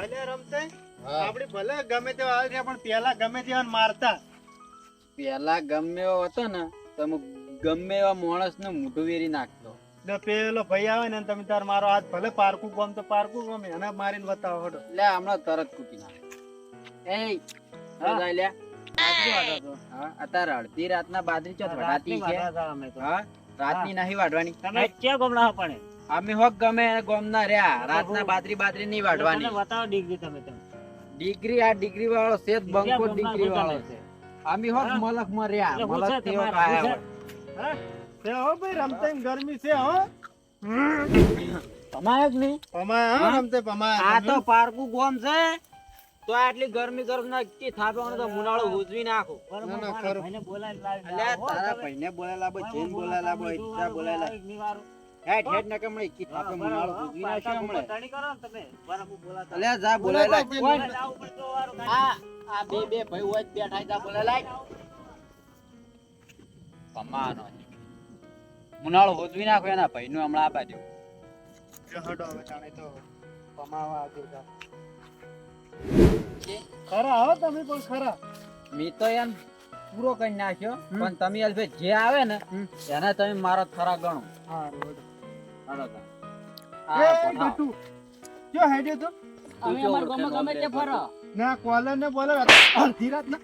ભલે રમતે હા. ભલે ગમે તેવા આવે છે પણ પેલા ગમે તેવા મારતા. પેલા ગમે એવો હતો ને તમે ગમે એવા માણસ ને મોઢું વેરી નાખતો. પેલો ભાઈ આવે ને તમે તાર મારો હાથ ભલે પારકું ગમ તો પારકું ગમે એને મારીને બતાવો હડો. એટલે હમણાં તરત કૂટી નાખે. એ હા. બધા અત્યારે અડધી રાતના બાદરી ચોથ વઢાતી છે. હા રાતની નહીં વાઢવાની. તમે ક્યાં ગમલા પણ અમે હોક ગમે ગોમ ગોમના રહ્યા. રાતના બાજરી બાજરી નહીં વાઢવાની. બતાવો ડિગ્રી તમે તમે. ડિગ્રી આ ડિગ્રી વાળો સેત બંકો ડિગ્રી વાળો છે. અમે હોક હા. મલકમાં રહ્યા. હું મલક તમારે, કાયા તે હો. ભાઈ રમતે ગરમી છે હો. તમારે જ નહીં. પમાય હા હા? રમતે પમાય. આ તો પારકું ગોમ છે. તો આટલી ગરમી ગરમ ના કી થાપવાનો તો મુનાળો ઉજવી નાખો. ના, ના, ખરું. ભાઈને બોલાવીને લાવી અલ્યા લાવો, તારા. ભાઈને બોલાય લાવ જેન બોલાય લાવ ઈચ્છા બોલાયેલા એક નિવારો. હેઠ હેઠ કમણે કી હા, થાપે બરાબર, મુનાળો હા, ઉજવી પાછા નાખ્યો હમણે. ટણી કરો ને તમે. બરાબર બોલાતા. અલ્યા જા બોલાયેલા બોલાયેલા કોઈ બોલાય જાવું પડે તો વારો કાઢી. આ આ બે બે ભાઈ હોય બેઠા જા બોલાયેલા કમાનો મુનાળો ઉજવી નાખો એના ભાઈનું હમણાં આપા દેવું હડો હવે જાણે તો પમાવા આગળ જા ખરા હો તમે પણ ખરા. મી તો એમ પૂરો કરી નાખ્યો પણ તમે જે આવે ને એને તમે મારો થરા ગણો. હા. એ આ પણ હા. ગટુ ક્યો હેડ્યો તો અમે અમારા ગામમાં ગમે તે ફરો. ના કોલર ને બોલર અડધી રાત ના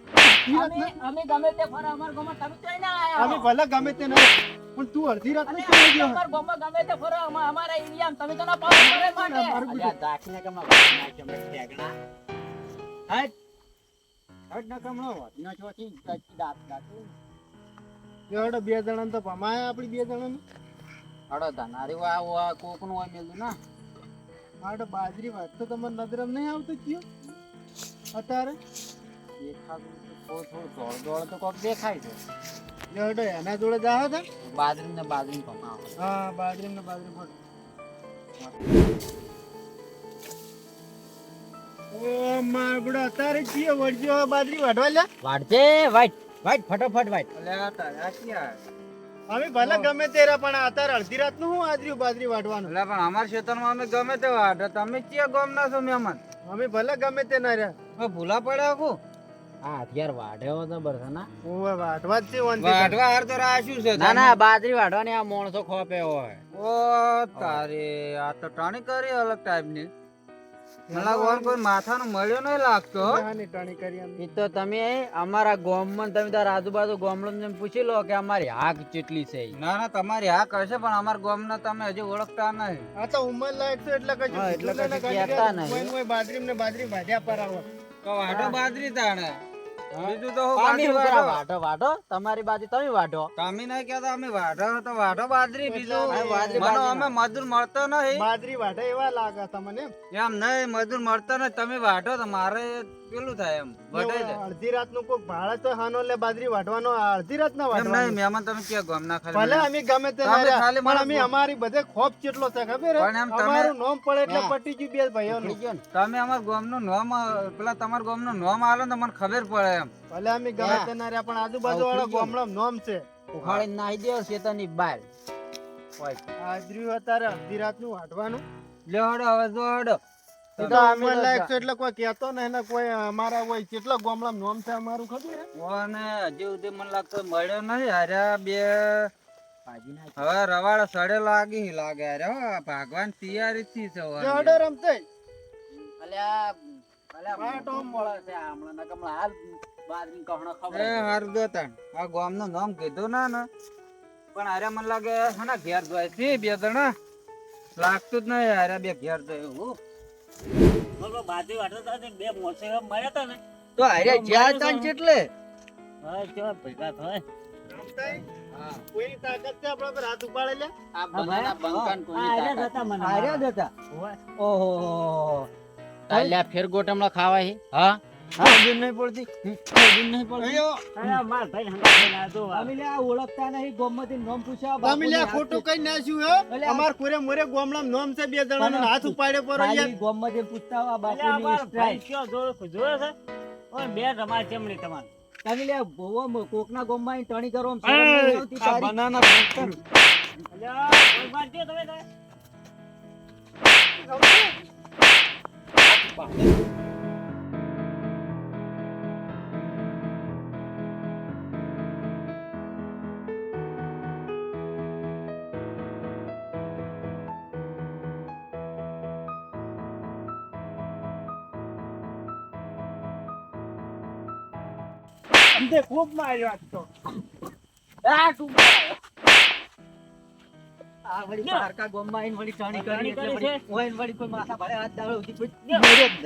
અડધી અમે ગમે તે ફરો, અમારા ગામમાં તમે ચોય ના આયા અમે ભલે ગમે તે ના પણ તું અડધી રાત અને ક્યાં ગયો અમારા ગામમાં ગમે તે ફરો, અમારા એરિયામાં તમે તો ના પાડો મને માટે. અમારું અલ્યા કે માં નાખ્યો મેં ઠેકણા. હટ. હટ ન કમળો વધનો ચોથી ગચી દાંત બે જણા તો ભમાયા આપડી બે જણા હળો ધનારી વા વા કોકનું હોય મેલું ના. હાડો બાજરી વાત તો તમારે નજરમ નહીં આવતો કયો? અત્યારે? દેખાતું થોડું થોડું દોડ દોડ તો કોક દેખાય છે. હેડો એના જોડે જા હતા બાજરી ને બાજરી કમાવો હા બાજરી ને બાજરી પર ઓ માર બડો અત્યારે કયો વળજો બાજરી વાઢવા લ્યા? વાટજે વાઈટ વાઈટ ફટાફટ વાઈટ અલ્યા તારા ક્યાં? અમે ભલે ગમે તે રહ્યા, પણ અત્યારે અડધી રાતનું હું આદરી બાજરી વાઢવાનું. એટલે પણ અમારા ક્ષેત્રમાં અમે ગમે તે વાટે તમે ક્યાં ગમ ના છો મહેમાન? અમે ભલે ગમે તે ના રહ્યા. ભૂલા પડ્યા હું. હા અત્યારે વાઢ્યો તો બરસ ઓવે વાઢવા જ છે વાંધી વાઢવા હાર તો રાખ્યું છે ના ના બાજરી વાઢવાની આ માણસો ખોપે હોય. ઓ તારે આ તો ટાણી કરી અલગ ટાઈપ કોણ કોઈ માથાનો મળ્યો નહીં લાગતો હાની ટાણી કરી અમે. એ તો તમે અમારા ગામમાં તમે તાર આજુબાજુ ગામડું પૂછી લો કે અમારી હાક કેટલી છે ના ના તમારી હાક હશે પણ અમારા ગામના તમે હજી ઓળખતા નહીં. આ તો ઉંમર લાયક એટલે કશું એટલે કશું કહેતા નહીં. કોઈ ને બાજરી ને બાજરી ભાજ્યા પર આવો. તો વાઢો બાજરી તાણે. બીજું તો બાજરી વાઢો વાઢો. વાઢો. તમારી બાજુ તમે વાઢો. તમે નહીં કહેતા અમે વાઢો તો વાઢો બાજરી બીજું. મને અમે મજૂર મળતો નહીં. બાજરી વાઢે એવા લાગે તમને એમ નહીં મજૂર મળતો નહીં. તમે વાઢો તો મારે પેલું થાય એમ વઢે છે અડધી રાતનું કોઈ ભાડે તો હાનો લે બાજરી વાટવાનો અડધી રાત ના વાટવાનો. નહીં વાઢવાનો તમે કે ગમ ના ભલે અમે ગમે તે ખાલી પણ અમે અમારી બધે ખોફ ચેટલો છે ખબર પણ એમ તમારું નામ પડે એટલે પટી ગયું બે નીકળી તમે અમાર ગામનું નામ પેલા તમાર ગામનું નામ આલો ને તો મને ખબર પડે એમ. ભલે અમે ગમે તે ના રહ્યા પણ આજુબાજુ વાળા ગયું. નામ છે. ઉખાડી નાહી દેવ શેતાની બાર. હોય હાજરી અત્યારે અડધી રાતનું વાટવાનું લેડો હવે જો તો ઉંમર લાયક એટલે કોઈ કહેતો નહીં ને કોઈ અમારા હોય કેટલા ગામડામાં નોમ છે અમારું ખબર? હજી સુધી મને લાગતો મળ્યો નહીં હાર્યા બે હવે રવાડા સડે લાગી લાગે. અરે હો ભાગવાન તૈયારી થી છે હવે. રમતે. અલ્યા અલ્યા મળે છે હમણાં નકર હમણાં હાલ કહણો ખબર એ હારું જોતા આ ગામનું નામ કીધું ના ને. પણ અરે મને લાગે હના ઘેર જાય છે બે જણા? લાગતું જ નહીં અરે બે ઘેર જાય હું બરોબર, બાજરી વાટતા હતા ને બે મોસે મળ્યા હતા ને. તો હારે જ્યાં તાન ચેટલે હા, કેવા ભેગા થાય. રમતે તાકાત છે આપણા પર? ઉપાડે લે. આ બંકાન આર્યા. જતા મને આર્યા મારવા. ઓહો. તાલ્યા ફેર ગોટ હમણાં ખાવા હે હા? બે જણાનું હાથ ઉપાડે પર પૂછતા બે ચમડી તમારે. તમે લે કોકના ગોમમાં ટણી કરો આવતી તારી? બનાના ભક્તન. અલ્યા, કોઈ મારજો તમે? અમને ખૂબ માર્યો આજ તો આ તું આ વળી. પારકા ગોમમાં આઈને વળી ટણી કરી એટલે વળી ઓય ને વળી કોઈ માથા ભાડે હાથ દાડો ઉધી કોઈ. મેળે જ.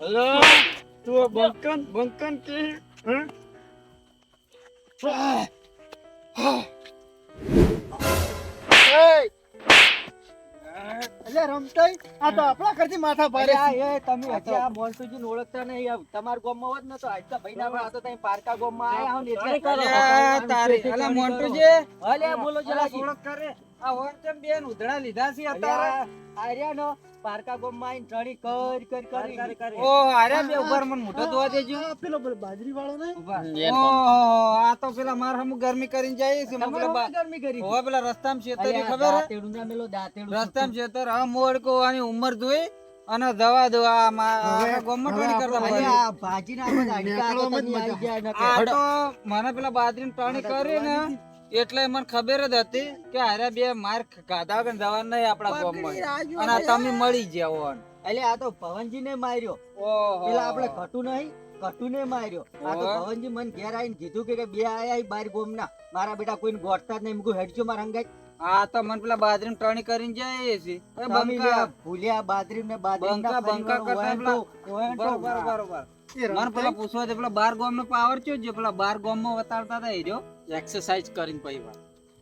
હેલો તું બંકન બંકન કે એટલે રમતોય આ તો આપણા ઘરથી માથા ભારે આ એ તમે હજી આ ને ઓળખતા નહીં આ તમારા ગામમાં હોત ને તો આજ તો ભાઈના ભાઈ આ તો તમે પારકા ગામમાં આયા હો ને એટલે કરો. તારે. અલા મોન્ટુજી અલે બોલો જલાજી ઓળખ કરે. આ વંચમ બેન? ઉધડા લીધા છે અત્યારે. આર્યા નો પારકા ગામમાં આઈને ટણી કર કરી કરી, કરી, કરી કરી. ઓ આર્યા બે ઉપર મને મોટો દોવા દેજો. પેલો બાજરી વાળો ને ઊભા. પેલા માર હમું ગરમી કરીને જાય છે પેલા ગરમી કરી ઓવે પેલા રસ્તામાં શેતરી અલ્યા, ખબર હે? દાંતેડું ના મેલો દાંતેડું રસ્તામાં શેતર હા મોડકો આની ઉંમર જોઈ અને દવા દો આ મા- હવે- આ ગોમમાં હવે ટોણી કરતા ભાઈ. આ ગયા આ તો મને પેલા બાજરીની ટોણી કરી ને એટલે મને ખબર જ હતી કે હારે બે માર ગાધા વગર જવાનું નહીં આપણા ગામમાં. અને તમે મળી જાવ એટલે આ તો પવનજી ને માર્યો. ઓહો. પેલા આપણે ઘટું નહીં કટુને માર્યો. આ તો. ભવનજી મન ઘેર આવીને કીધું કે બે આયા બાર ગોમના. મારા બેટા કોઈને ગોઠતા જ નહીં. મૂકું હેડજો મારા અંગાઈ. આ તો મન પેલા બાદરીમ ટોણી કરીને જાય છે. એ બંકા. ભૂલ્યા બાદરી ને બાદરી બંકા બંકા કરતા પેલા બરોબર બરોબર. મન પેલા પૂછવા દે પેલા બાર ગોમ નો પાવર ચો જે પેલા બાર ગોમમાં વતાડતા હતા એ રહ્યો? એક્સરસાઇઝ કરીને પછી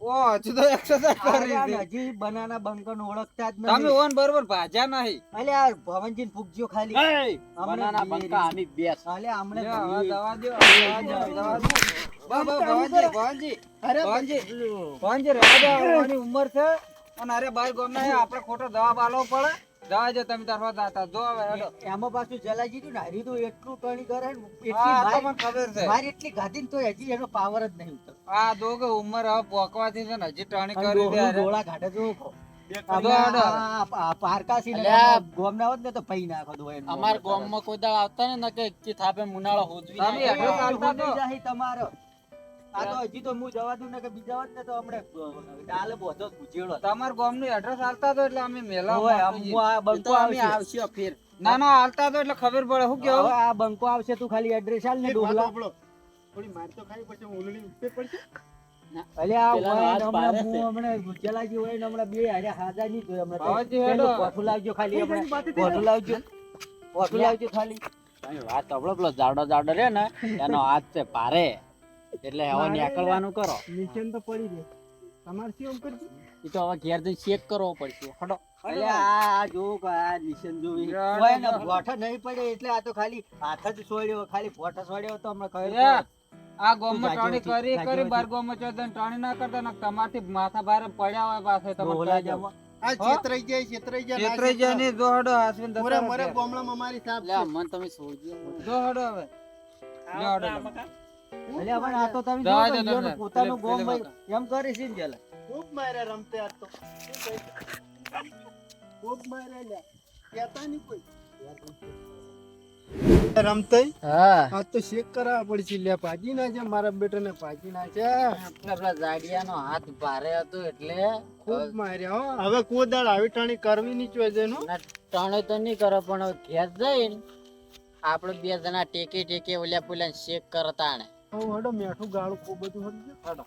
ઓ હજુ તો એક્સરસાઇઝ કરી છે હજી બનાના બંકર ઓળખતા જ તમે ઓન બરોબર ભાજ્યા નહીં. અલ્યા આ ભવનજી ને ફૂગજો ખાલી બનાના બંકા આમી બેસ. અલ્યા હમણે લ્યો, હવે ભૂલી. દવા દ્યો, દવા દ્યો, બા, બા, ભવાનજી, ભવાનજી, અરે ભવાનજી, ભવાનજી, ઉંમર છે. અને અરે ભાઈ ગામના છે, આપણે ખોટો દવા બાલવો પડે. દવા જો તમે તાર દાતા જો હવે હેડો. એમાં પાછું જલાજી તું ને હરી તો એટલું ટણી કરે ને એટલી મને ખબર છે. મારી એટલી ગાધી તો હજી એનો પાવર જ નહીં ઉતર આ દોગે ઉંમર હવે પોકવાથી છે ને હજી ટણી કરી દે. ડોળા કાઢે જો અમાર ગામ હોત ગામમાં કોઈ દાળ આવતા ને કે થાપે મુનાળો હોજવી તમારો. આ તો હજી તો હું જવા દઉં ને કે બીજા હોત ને તો હમણે ડાલે બોધો જ ગુજેડો હતો. તમારા એડ્રેસ આલતા તો એટલે અમે મેલા હવે આમ આપીએ. હું આ ના ના આલતા તો એટલે ખબર પડે શું હવે આ બંકો આવશે તું ખાલી એડ્રેસ આલ ને એક વાત ડોહલા સાંભળો. થોડી માર તો ખાઈ પછી ઉલળી ઉપર પડશે અલ્યા આ હોય હાથ ને પાડે હમણાં છે. હું હમણાં ગુજેલાજી હોય ને હમણાં બે હારે હાજા નહીં જોયા હમણાં તો. બાવાજી પેલું હેડો. કોઠું લાવજો ખાલી હમણાં કોઠું લાવજો કોઠું લાવજો ખાલી વાત સાંભળો, પેલો જાડો જાડો રે ને એનો હાથ છે ભારે એટલે હવે નીકળવાનું કરો. નીચે તો પડી જાય તમારે શું કરજો એ તો હવે ઘેર જઈને ચેક કરવો પડશે. હડો અલ્યા આ જો આ નિશન જોવી. યાર, હોય ને યાર. નહીં પડે એટલે આ તો ખાલી હાથ જ છોડ્યો. ખાલી ભોઠો છોડ્યો તો હમણાં કહ્યું આ ગામમાં ટાણી કરી કરી બાર ગામમાં ચોદન ટાણી ના કરતા ને તમારથી માથા ભારે પડ્યા હોય પાસે તમે ડોહલા જાવ આ છેતરાઈ જાય છેતરાઈ જાય જાય જો હાસવીને મોરે મોરે મારી સાપ એટલે. મન તમે સોજો. જો હડો હવે. અલ્યા પણ આ તો તમે જવા જો. ઈયોનું પોતાનું ગોમ ભાઈ એમ કરી છે ને જલા. ખૂબ માર્યા રમતે આ તો. ખૂબ માર્યા લે કેતા નહીં કોઈ. રમતે? હા. આ તો શેક કરાવવા પડશે લે પાજી ના છે મારા બેટાને પાજી ના છે. આપણા જાડિયા નો હાથ ભારે હતો એટલે ખૂબ માર્યા હો. હવે કોદાળ આવી ટાણી કરવી નહીં જોઈએ છે નું. ના તો નહીં કરે પણ ઘેર જઈને આપણે બે જણા ટેકે ટેકે ઓલ્યા પુલ્યા શેક કરતા ને હવે હડો મેઠું ગાળું ખૂબ બધું હડજો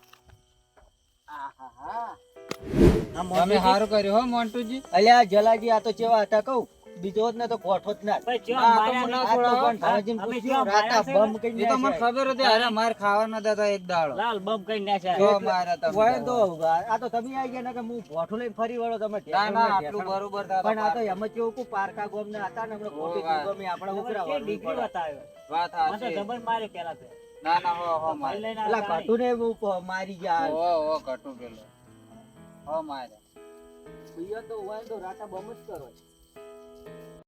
તમે સારું કર્યું હો મોન્ટુજી. અલ્યા જલાજી આ તો ચેવા હતા કહું. બીજો જ ને તો કોઠો જ ના. આ તો મને ના આ તો છોડાવો. પણ ભાવજીને પૂછ્યું, રાતા બમ કઈ એ તો મને ખબર હતી અરે માર ખાવા ન દેતા એક દાડો. લાલ બમ કઈ નાખ્યા. જો મારા તમે હોય તો આ તો તમે આવી ગયા ને કે હું ભોઠું લઈને ફરી વળો તમે ના ના આટલું બરોબર પણ આ તો એમ જ કેવું કે પારકા ગોમ ને હતા ને હમણાં ખોટી ઓવા. ગમે આપણે ઉઘરા વાળવું પડે. વાત સાચી. ના ના હો હો મારે. ને ગયા. હો હો કટુ પેલો. હો મારે. બીજો તો હોય તો રાતા બમ જ કરો.